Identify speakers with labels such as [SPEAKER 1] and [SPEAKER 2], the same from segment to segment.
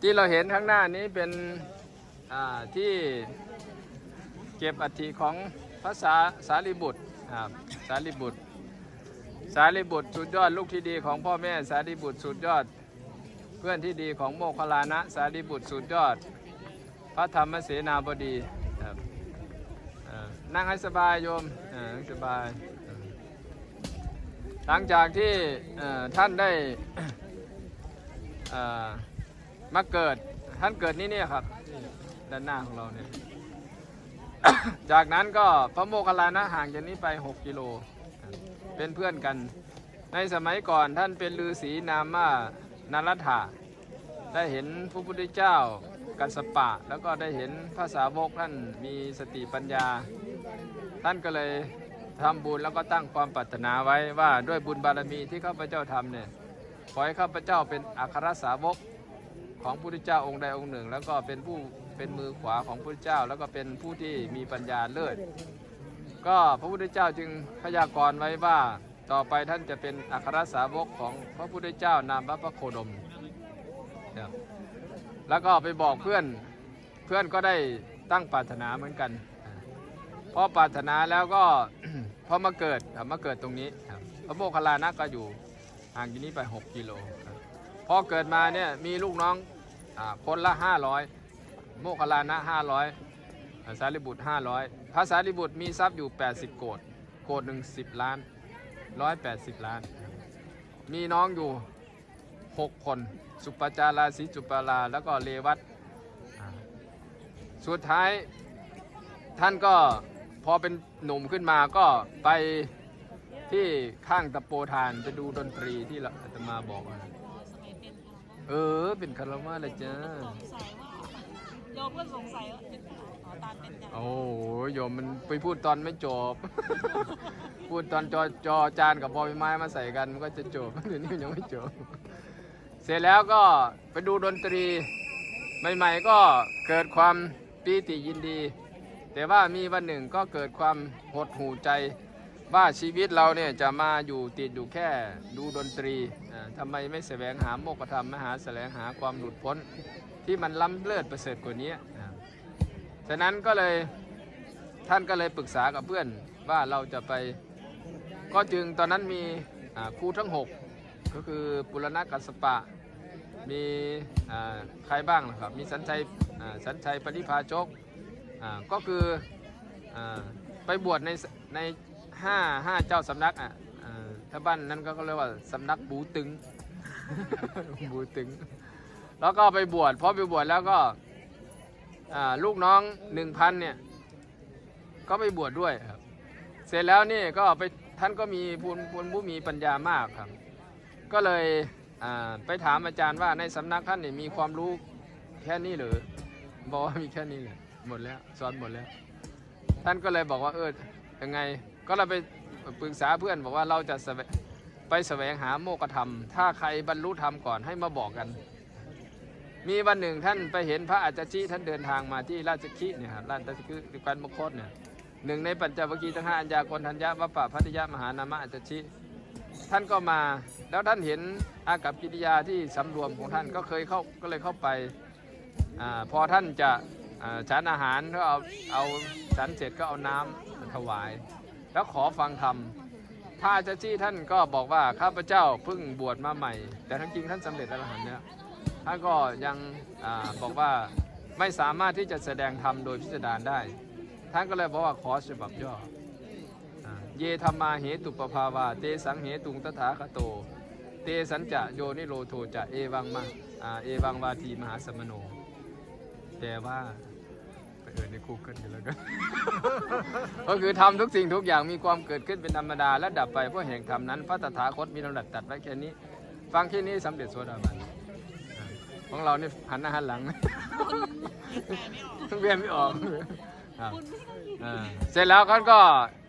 [SPEAKER 1] ที่เราเห็นข้างหน้านี้เป็นที่เก็บอัฐิของพระสาสารีบุตรครับสารีบุตร สารีบุตรสุดยอดลูกที่ดีของพ่อแม่สารีบุตรสุดยอด เพื่อนที่ดีของโมคคลานะสารีบุตรสุดยอด พระธรรมเสนาบดีครับนั่งให้สบายโยมนั่งสบาย หลังจากที่ท่านได้อ่อ มาเกิดท่านเกิดนี่เนี่ยครับด้านหน้าของเราเนี่ย จากนั้นก็พระโมคคัลลานะห่างจากนี้ไป 6 กิโล เป็นเพื่อนกัน ในสมัยก่อนท่านเป็นฤาษีนามว่านารัตถาได้เห็นพระพุทธเจ้ากัสสปะ แล้วก็ได้เห็นพระสาวกท่านมีสติปัญญา ท่านก็เลยทำบุญแล้วก็ตั้งความปรารถนาไว้ว่าด้วยบุญบารมีที่ข้าพเจ้าทำเนี่ยขอให้ข้าพเจ้าเป็นอัครสาวก ของพระพุทธเจ้าองค์ใดองค์หนึ่ง แล้วก็เป็นผู้เป็นมือขวาของพระพุทธเจ้า แล้วก็เป็นผู้ที่มีปัญญาเลิศก็พระพุทธเจ้าจึงพยากรณ์ไว้ว่าต่อไปท่านจะเป็นอัครสาวกของพระพุทธเจ้านามพระพระโคดม แล้วก็ไปบอกเพื่อนเพื่อนก็ได้ตั้งปรารถนาเหมือนกันพอปรารถนาแล้วก็พอมาเกิดมาเกิดตรงนี้พระโมคคัลลานะก็อยู่ห่างจากนี้ไป 6 กิโลพอเกิดมาเนี่ยมีลูกน้อง อาคนละ 500 โมคคลลานะ 500สารีบุตร 500พระสารีบุตรมีทรัพย์อยู่ 80 โกดโกดหนึ่งสิบล้าน 180 ล้าน มีน้องอยู่ 6 คน สุปจาราสีจุปารา แล้วก็เลวัตสุดท้ายท่านก็พอเป็นหนุ่มขึ้นมาก็ไปที่ข้างตะโปทานไปดูดนตรีที่อาตมาบอกอะ เออ เป็นคารวะเลยจ้า
[SPEAKER 2] สงสัยว่าโยมก็สงสัยว่าเป็นขอตามเป็นอย่าง
[SPEAKER 1] โอ้โหโยมมันไปพูดตอนไม่จบ พูดตอนจอจอจานกับบอใบไม้มาใส่กันมันก็จะจบเดี๋ยวนี้มันยังไม่จบ เสร็จแล้วก็ไปดูดนตรี ใหม่ๆก็เกิดความปีติยินดี แต่ว่ามีวันหนึ่งก็เกิดความหดหูใจ ว่าชีวิตเราเนี่ยจะมาอยู่ติดอยู่แค่ดูดนตรีอ่าทำไมไม่แสวงหาโมกธรรมมหาแสวงหาความหลุดพ้นที่มันล้ำเลิศประเสริฐกว่านี้ฉะนั้นก็เลยท่านก็เลยปรึกษากับเพื่อนว่าเราจะไปก็จึงตอนนั้นมีครูทั้ง 6 ก็คือปุรณกัสปะ มีใครบ้างนะครับมีสันชัยสันชัยปริภาชกก็คืออไปบวชในใน ห้าห้าเจ้าสำนักอะอ่าถ้าบ้านนั้นก็เรียกว่าสำนักบูตึง บูตึง แล้วก็ไปบวชพอไปบวชแล้วก็ลูกน้องหนึ่งพันเนี่ย ก็ไปบวชดด้วยครับ เสร็จแล้วนี่ก็ไปท่านก็มีผู้ผู้ผู้มีปัญญามากครับ ก็เลยไปถามอาจารย์ว่าในสำนักท่านเนี่ยมีความรู้แค่นี้หรือบอกว่ามีแค่นี้เลยหมดแล้วสอนหมดแล้ว ท่านก็เลยบอกว่าเออยังไง ก็เราไปปรึกษาเพื่อนบอกว่าเราจะไปแสวงหาโมกธรรม ถ้าใครบรรลุธรรมก่อนให้มาบอกกัน มีวันหนึ่งท่านไปเห็นพระอาจารย์ชีท่านเดินทางมาที่ราชคิเนี่ยครับราชคิคือการมคตเนี่ยหนึ่งในปัญจวัคคีย์ทั้งห้าอัญญากรทัญญาวัปปะพัทยามหานามะอาจารย์ชีท่านก็มาแล้วท่านเห็นอากับกิริยาที่สำรวมของท่านก็เคยเข้าก็เลยเข้าไปอาพอท่านจะฉันอาหารก็เอาเอาฉันเสร็จก็เอาน้ำถวาย แล้วขอฟังธรรมพระอาจารย์ชีท่านก็บอกว่าข้าพเจ้าเพิ่งบวชมาใหม่ แต่ทั้งจริงท่านสำเร็จอรหันต์แล้วท่านก็ยังอบอกว่าไม่สามารถที่จะแสดงธรรมโดยพิสดารได้ ท่านก็เลยบอกว่าขอฉบับย่อเยธรรมาเหตุปภาวา เตสังเหตุงตถาคโต เตสัญจะโยนิโรโทจะเอวังมาอ่าเอวังวาทีมหาสมโนแปลว่า ไปเอ่ยในคูเกิลกันแล้วกัน ก็คือทำทุกสิ่งทุกอย่างมีความเกิดขึ้นเป็นธรรมดาและดับไปเพราะแห่งธรรมนั้นพระตถาคตมีลำดับตัดไว้แค่นี้ ฟังแค่นี้สำเร็จโสดาบันของเรานี่หันหน้าหันหลังเวียนไม่ออกครับอ่าเสร็จแล้วเขาก็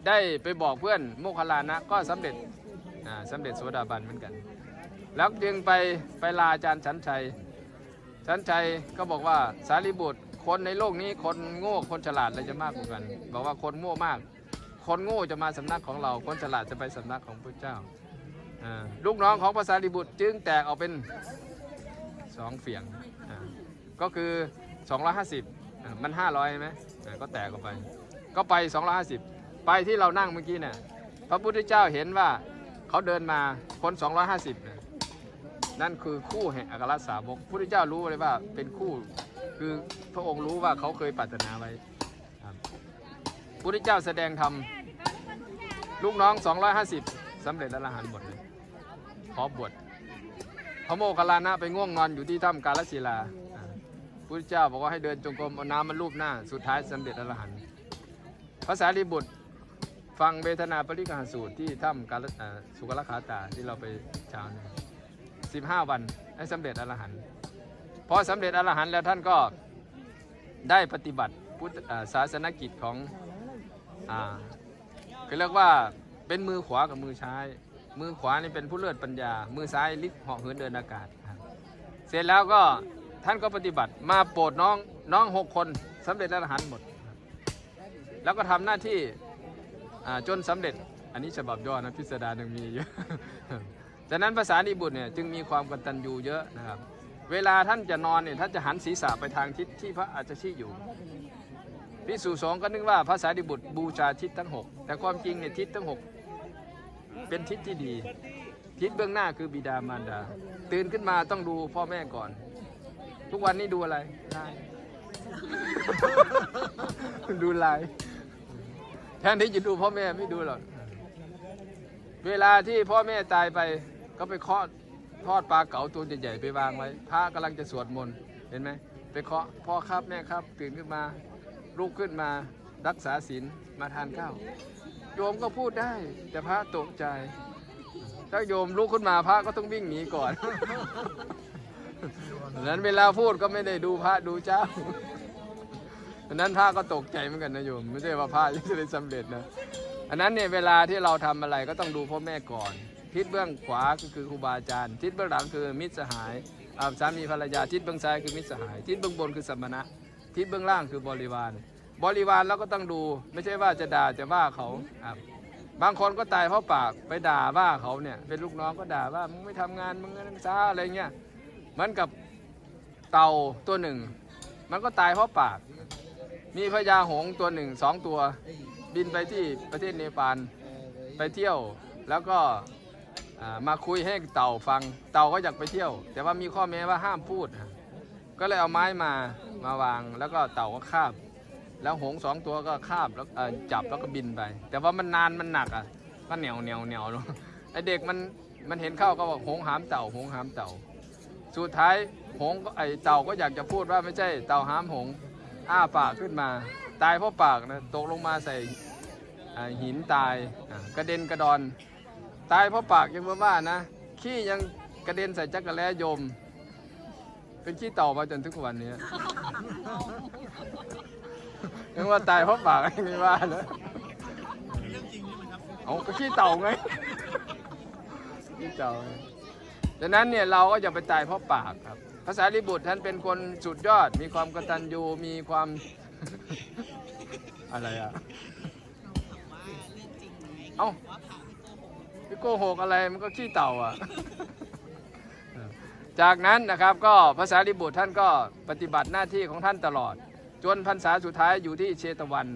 [SPEAKER 1] ได้ไปบอกเพื่อนโมคคัลลานะก็สำเร็จอ่าสำเร็จโสดาบันเหมือนกัน แล้วจึงไปไปลาอาจารย์ชันชัย ชันชัยก็บอกว่าสารีบุตร คนในโลกนี้คนโง่คนฉลาดอะไรจะมากกว่ากัน บอกว่าคนโง่มาก คนโง่จะมาสำนักของเรา คนฉลาดจะไปสำนักของพระเจ้าลูกน้องของพระสารีบุตรจึงแตกออกเป็นสองเฝียงก็คือ 250อมัน 500ใช่ไหมก็แตกออกไป ก็ไป 250 ไปที่เรานั่งเมื่อกี้เนี่ยพระพุทธเจ้าเห็นว่าเขาเดินมาคน 250เนี่ยนั่นคือคู่แห่งอัครสาวกพุทธเจ้ารู้เลยว่าเป็นคู่ คือพระองค์รู้ว่าเขาเคยปรารถนาไว้ครับพระพุทธเจ้าแสดงธรรมลูกน้อง 250สำเร็จอรหันต์หมดเลยขอบวชพระโมคคัลลานะไปง่วงนอนอยู่ที่ถ้ำกาลศิลาพุทธเจ้าบอกว่าให้เดินจงกรมเอาน้ำมาลูบหน้า สุดท้ายสำเร็จอรหันต์ภาษาลีบุตรฟังเวทนาปริกหาสูตรที่ถ้ำกาลสุกลขาตาที่เราไปเช้าเนี่สิบห้าวันให้สำเร็จอรหันต์ พอสำเร็จอรหันต์แล้วท่านก็ได้ปฏิบัติพุทธศาสนกิจของอ่าคือเรียกว่าเป็นมือขวากับมือซ้าย มือขวานี่เป็นผู้เลือดปัญญา มือซ้ายลิฟเหาะเหินเดินอากาศ เสร็จแล้วก็ท่านก็ปฏิบัติมาโปรดน้องน้องหกคนสำเร็จอรหันต์หมด แล้วก็ทำหน้าที่จนสำเร็จอันนี้ฉบับย่อนะพิสดารยังมีเยอะ จากนั้นภาษาดิบุตรเนี่ยจึงมีความกตัญญูเยอะนะครับ เวลาท่านจะนอนเนี่ยท่านจะหันศีรษะไปทางทิศที่พระอาจจะชี้อยู่พิสูจสงก็นึกว่าภาษาดิบุตรบูชาทิศทั้งหกแต่ความจริงเนี่ยทิศทั้งหกเป็นทิศที่ดี ทิศเบื้องหน้าคือบิดามารดา ตื่นขึ้นมาต้องดูพ่อแม่ก่อน ทุกวันนี้ดูอะไรไลน์ดูไลน์แทนที่จะดูพ่อแม่ไม่ดูหรอกเวลาที่พ่อแม่ตายไปก็ไปเคาะ ทอดปลาเก๋าตัวใหญ่ๆไปวางไว้ พระกำลังจะสวดมนต์เห็นไหมไปเคาะพ่อครับแม่ครับตื่นขึ้นมาลุกขึ้นมารักษาศีลมาทานข้าวโยมก็พูดได้ แต่พระตกใจ ถ้าโยมลุกขึ้นมาพระก็ต้องวิ่งหนีก่อนดังนั้นเวลาพูดก็ไม่ได้ดูพระดูเจ้าอันนั้นพระก็ตกใจเหมือนกันนะโยม ไม่ใช่ว่าพระจะได้สำเร็จนะ อันนั้นเนี่ยเวลาที่เราทำอะไรก็ต้องดูพ่อแม่ก่อน ทิศเบื้องขวาก็คือครูบาอาจารย์ทิศเบื้องหลังคือมิตรสหายอาสามีภรรยาทิศเบื้องซ้ายคือมิตรสหายทิศเบื้องบนคือสมณะทิศเบื้องล่างคือบริวาร บริวารเราก็ต้องดู ไม่ใช่ว่าจะด่าจะว่าเขาครับบางคนก็ตายเพราะปากไปด่าว่าเขาเนี่ยเป็นลูกน้องก็ด่าว่ามึงไม่ทำงานมึงนั่นซาอะไรเงี้ยเหมือนกับเต่าตัวหนึ่ง มันก็ตายเพราะปาก มีพญาหงตัวหนึ่งสองตัว บินไปที่ประเทศเนปาลไปเที่ยวแล้วก็ มาคุยให้เต่าฟัง เต่าก็อยากไปเที่ยว แต่ว่ามีข้อแม้ว่าห้ามพูด ก็เลยเอาไม้มามาวางแล้วก็เต่าก็คาบ แล้วหงส์สองตัวก็คาบแล้วจับแล้วก็บินไป แต่ว่ามันนานมันหนักอะก็เหนียวเหนียวเหนียวลงไอเด็กมันมันเห็นเข้าก็บอกหงส์หามเต่าหงส์หามเต่า สุดท้ายหงส์ไอเต่าก็อยากจะพูดว่าไม่ใช่เต่าหามหงส์อ้าปากขึ้นมา ตายเพราะปากนะตกลงมาใส่หินตายกระเด็นกระดอน ตายเพราะปากยังว่านะ ขี้ยังกระเด็นใส่จักรแล้ยม เป็นขี้เต่ามาจนทุกวันนี้ยังว่าตายเพราะปากไม่ว่าเลยเอาก็ขี้เต่าไงขี้เต่าดังนั้นเนี่ยเราก็อย่าไปตายเพราะปากครับ ภาษาลิบุตรท่านเป็นคนสุดยอด มีความกตัญญูมีความอะไรอะเอ้า โกหกอะไรมันก็ขี้เต่าอะ จากนั้นนะครับก็ภาษาลิบุตรท่านก็ปฏิบัติหน้าที่ของท่านตลอด จนพรรษาสุดท้ายอยู่ที่เชตวัน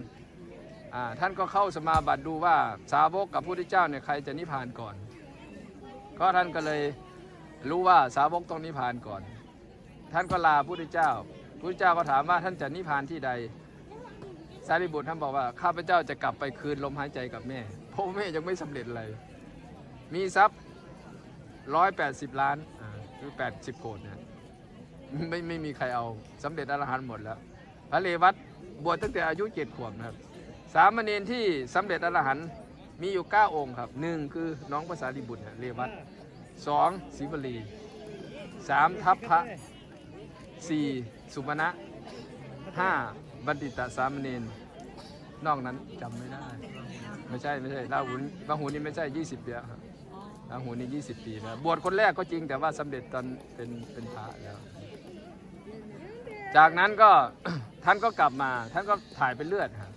[SPEAKER 1] ท่านก็เข้าสมาบัติดูว่าสาวกกับพระพุทธเจ้าเนี่ยใครจะนิพพานก่อน ก็ท่านก็เลยรู้ว่าสาวกต้องนิพพานก่อน ท่านก็ลาพระพุทธเจ้าพระพุทธเจ้าก็ถามว่าท่านจะนิพพานที่ใดสารีบุตรท่านบอกว่าข้าพเจ้าจะกลับไปคืนลมหายใจกับแม่เพราะแม่ยังไม่สำเร็จอะไร มีทรัพย์ร้อยแปดสิบล้านอ่าหรือแปดสิบโกดเนี่ยไม่ไม่มีใครเอาสำเร็จอรหันต์หมดแล้ว พระเลวัตบวชตั้งแต่อายุเจ็ดขวบนะครับสามเณรที่สำเร็จอรหันต์มีอยู่เก้าองค์ครับหนึ่งคือน้องภาษาลิบุตรเนี่ยเลวัตสองศิวลีสามทัพพระสี่สุมาณะห้าบัณฑิตสามเณรนอกนั้นจำไม่ได้ ไม่ใช่ไม่ใช่ลาหุนลาหุนนี่ไม่ใช่ 20ปีแล้วครับ ลาหุนนี่ 20 ปีแล้วบวชคนแรกก็จริงแต่ว่าสำเร็จตอนเป็นเป็นพระแล้ว จากนั้นก็ ท่านก็กลับมา ท่านก็ถ่ายเป็นเลือดครับ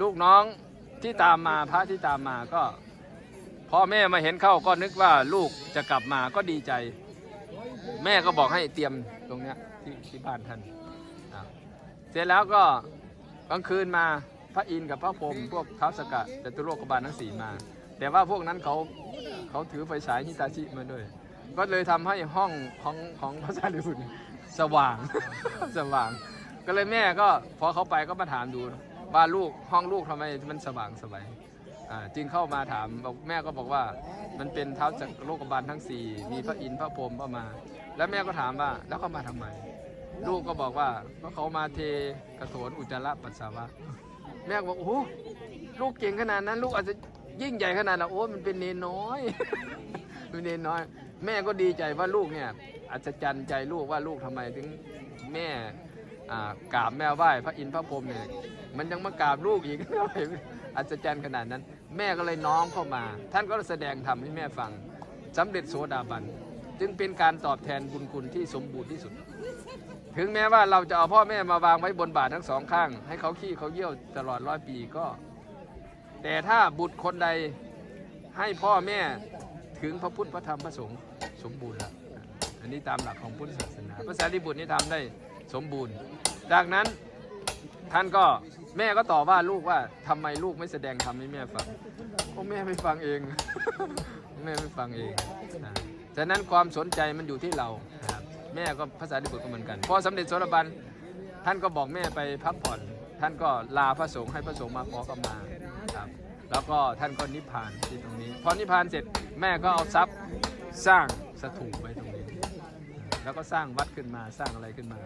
[SPEAKER 1] ลูกน้องที่ตามมาพระที่ตามมาก็พ่อแม่มาเห็นเข้าก็นึกว่าลูกจะกลับมาก็ดีใจ แม่ก็บอกให้เตรียมตรงเนี้ยที่ที่บ้านท่านเสร็จแล้วก็กลางคืนมาพระอินทร์กับพระพรหมพวกท้าวสกัดจตุโลกบาลทั้งสี่มา แต่ว่าพวกนั้นเขาเขาถือไฟฉายฮิตาชิมาด้วย ก็เลยทำให้ห้องของของพระสารีบุตรสว่าง สว่าง ก็เลยแม่ก็พอเขาไปก็มาถามดูว่าลูกห้องลูกทำไมมันสว่างสบายจึงเข้ามาถามบอกแม่ก็บอกว่ามันเป็นเท้าจากโลกบาลทั้งสี่มีพระอินทร์พระพรหมเข้ามา แล้วแม่ก็ถามว่าแล้วเขามาทำไม ลูกก็บอกว่าก็เขามาเทกระโถนอุจจาระปัสสาวะ แม่ก็บอกโอ้ลูกเก่งขนาดนั้น ลูกอาจจะ ยิ่งใหญ่ขนาดนั้นโอ้มันเป็นเนนน้อย เป็นเนนน้อย แม่ก็ดีใจว่าลูกเนี่ยอัศจรรย์ใจลูกว่าลูกทำไมถึงแม่กราบแม่ไหว้พระอินทร์พระพรหมเนี่ยมันยังมากราบลูกอีกอัศจรรย์ขนาดนั้น แม่ก็เลยน้อมเข้ามา ท่านก็แสดงธรรมให้แม่ฟังสำเร็จโสดาบัน จึงเป็นการตอบแทนบุญคุณที่สมบูรณ์ที่สุด ถึงแม้ว่าเราจะเอาพ่อแม่มาวางไว้บนบาททั้งสองข้าง ให้เขาขี้เขาเยี่ยวตลอดร้อยปีก็ แต่ถ้าบุตรคนใดให้พ่อแม่ถึงพระพุทธพระธรรมพระสงฆ์สมบูรณ์แล้วอันนี้ตามหลักของพุทธศาสนาพระสารีบุตรนี่ทำได้สมบูรณ์ จากนั้นท่านก็แม่ก็ต่อว่าลูกว่าทำไมลูกไม่แสดงธรรมให้แม่ฟังโอ้แม่ไม่ฟังเอง แม่ไม่ฟังเองนะฉะนั้นความสนใจมันอยู่ที่เราแม่ก็ภาษาดิบุตรก็เหมือนกัน พอสำเร็จโสดาบันท่านก็บอกแม่ไปพักผ่อน ท่านก็ลาพระสงฆ์ให้พระสงฆ์มาขอขมาครับ แล้วก็ท่านก็นิพพานที่ตรงนี้ พอนิพพานเสร็จแม่ก็เอาทรัพย์สร้างสถูปไว้ตรงนี้ แล้วก็สร้างวัดขึ้นมาสร้างอะไรขึ้นมา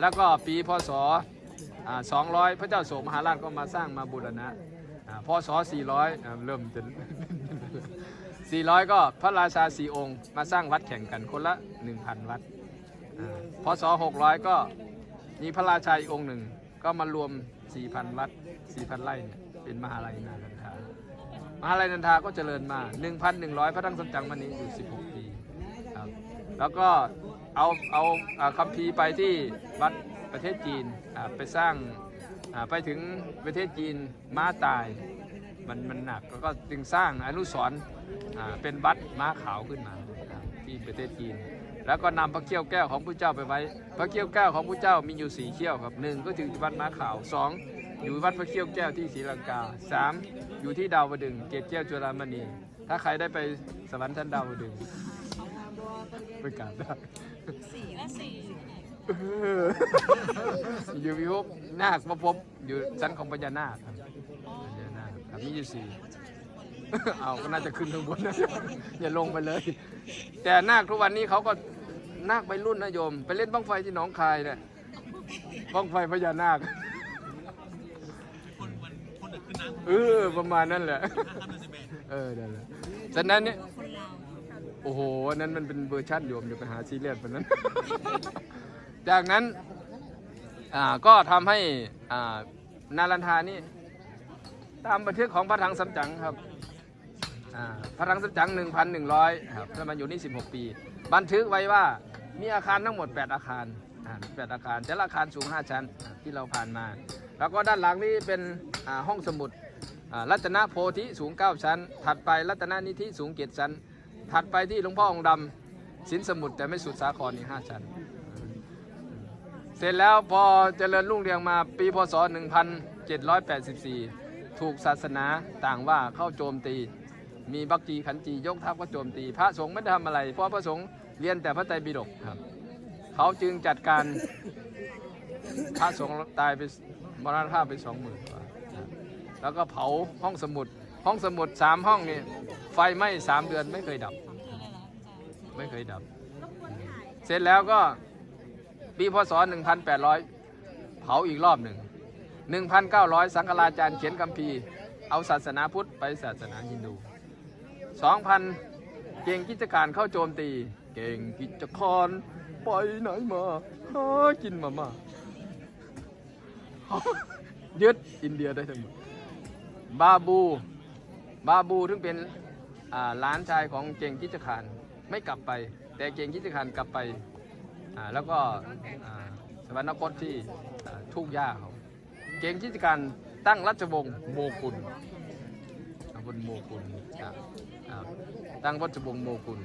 [SPEAKER 1] แล้วก็ปีพศอ่า200 พระเจ้าโศกมหาราชก็มาสร้างมาบูรณะอ่าพศ400อ่าเริ่มจะ400 ก็พระราชาสี่องค์ มาสร้างวัดแข่งกันคนละ 1,000 วัดอ่าพศ600 ก็มีพระราชาอีกองค์หนึ่ง ก็มารวม 4,000 วัด 4,000 ไร่เนี่ยเป็นมหาลัยนานันทา มหาลัยนันทาก็เจริญมา 1,100 พระทั้งสัจจังมันนี้อยู่ 16 ปีครับแล้วก็เอาเอาคัมภีร์ไปที่วัดประเทศจีนไปสร้างไปถึงประเทศจีนม้าตายมันมันหนักแล้วก็จึงสร้างอนุสรณ์เป็นวัดม้าขาวขึ้นมาที่ประเทศจีน แล้วก็นำพระเขี้ยวแก้วของพระเจ้าไปไว้ พระเขี้ยวแก้วของพระเจ้ามีอยู่สี่เขี้ยวครับหนึ่งก็ถึงวัดม้าขาวสอง อยู่วัดพระเขี้ยวแก้วที่ศรีลังกาสามอยู่ที่ดาวดึงส์เกตแก้วจุฬามณี ถ้าใครได้ไปสวรรค์ชั้นดาวดึงส์ไปกราบได้
[SPEAKER 2] สี่และสี่
[SPEAKER 1] เอออยู่วิภพนาคมาพบอยู่ชั้นของพญานาคครับพญานาคครับมีอยู่สี่เอาก็น่าจะขึ้นข้างบนนะอย่าลงไปเลย แต่นาคทุกวันนี้เขาก็นาคไปรุ่นนะโยม ไปเล่นบ้างไฟที่หนองคายเนี่ยบ้างไฟพญานาค เออประมาณนั้นแหละ เออนั่นแหละฉะนั้นเนี่ย
[SPEAKER 2] คนลาว
[SPEAKER 1] โอ้โหอันนั้นมันเป็นเวอร์ชันโยมเดี๋ยวไปหาซีเรียสปนนั้น จากนั้น อ่า ก็ทำให้ อ่า นารันทานี่ ตามบันทึกของพระถังสำจังครับ อ่า พระถังสำจัง1,100 ครับแล้วมันอยู่นี่ 16 ปี บันทึกไว้ว่า มีอาคารทั้งหมด 8 อาคาร อ่า8อาคาร แต่ละอาคารสูง 5 ชั้นอ่าที่เราผ่านมา แล้วก็ด้านหลังนี่เป็น อ่า ห้องสมุดอ่า รัตนโพธิสูง 9 ชั้น ถัดไปรัตนนิธิสูง7ชั้น ถัดไปที่หลวงพ่อองค์ดำสินสมุทรแต่ไม่สุดสาครนี่ห้าชั้น เสร็จแล้วพอเจริญรุ่งเรืองมาปีพศ 1784 ถูกศาสนาต่างว่าเข้าโจมตี มีบักจีขันจียกทัพก็โจมตี พระสงฆ์ไม่ได้ทำอะไร เพราะพระสงฆ์เรียนแต่พระไตรปิฎกครับ เขาจึงจัดการพระสงฆ์ตายไปมรณภาพไปสองหมื่นกว่า แล้วก็เผาห้องสมุด ห้องสมุดสามห้องนี่ไฟไหม้สามเดือนไม่เคยดับ ไม่เคยดับ เสร็จแล้วก็ปีพศ 1,800 เผาอีกรอบหนึ่ง 1,900 สังฆราจารย์เขียนคัมภีร์ เอาศาสนาพุทธไปศาสนาฮินดู 2,000 เก่งกิจการเข้าโจมตี เก่งกิจการไปไหนมาหากินมามายึดอินเดียได้ทั้งหมด บาบู บาบูถึงเป็นอ่าหลานชายของเก่งกิจการไม่กลับไป แต่เก่งกิจการกลับไป แล้วก็อ่าสวรรคตที่ทุ่งหญ้าเขาเก่งกิจการตั้งราชวงศ์โมกุลบลโมกุลตั้งราชวงศ์โมกุล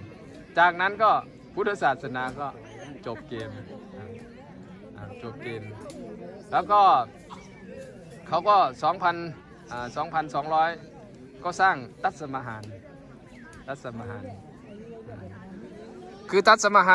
[SPEAKER 1] จากนั้นก็พุทธศาสนาก็จบเกมจบเกณฑ์แล้วก็เขาก็ส องพันอ่าสองพันสองร้อยก็สร้างตัดสมหาร ตัดสมหาร คือตัดสมหาร